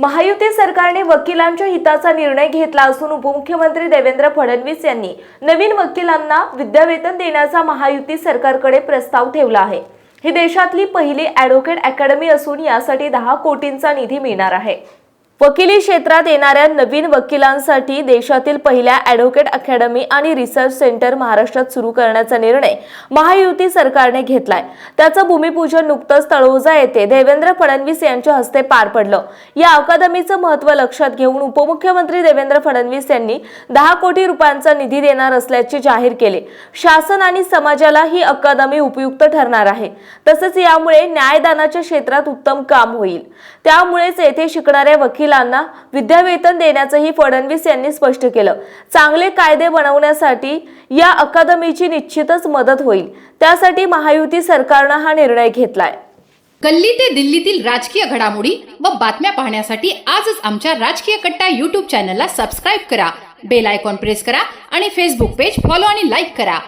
महायुती सरकारने वकिलांच्या हिताचा निर्णय घेतला असून उपमुख्यमंत्री देवेंद्र फडणवीस यांनी नवीन वकिलांना विद्यावेतन देण्याचा महायुती सरकारकडे प्रस्ताव ठेवला आहे. ही देशातली पहिली ॲडव्होकेट अकॅडमी असून यासाठी दहा कोटींचा निधी मिळणार आहे. वकिली क्षेत्रात येणाऱ्या नवीन वकिलांसाठी देशातील पहिल्या advocate academy and research centre महाराष्ट्रात सुरू करण्याचा निर्णय महायुती सरकारने घेतलाय. त्याचं भूमिपूजन नुकतंच तळोजा येथे देवेंद्र फडणवीस यांच्या हस्ते पार पडलं. या अकादमीचं महत्त्व लक्षात घेऊन उपमुख्यमंत्री देवेंद्र फडणवीस यांनी दहा कोटी रुपयांचा निधी देणार असल्याचे जाहीर केले. शासन आणि समाजाला ही अकादमी उपयुक्त ठरणार आहे. तसंच यामुळे न्यायदानाच्या क्षेत्रात उत्तम काम होईल. त्यामुळेच येथे शिकणाऱ्या वकील वकिलांना विद्यावेतन देण्याचंही फडणवीस यांनी स्पष्ट केलं. चांगले कायदे बनवण्यासाठी या अकादमीची निश्चितच मदत होईल. त्यासाठी महायुती सरकारनं हा निर्णय घेतलाय. गल्ली ते दिल्लीतील राजकीय घडामोडी व बातम्या पाहण्यासाठी आजच आमच्या राजकीय कट्टा युट्यूब चॅनलला सबस्क्राईब करा. बेल आयकॉन प्रेस करा आणि फेसबुक पेज फॉलो आणि लाईक करा.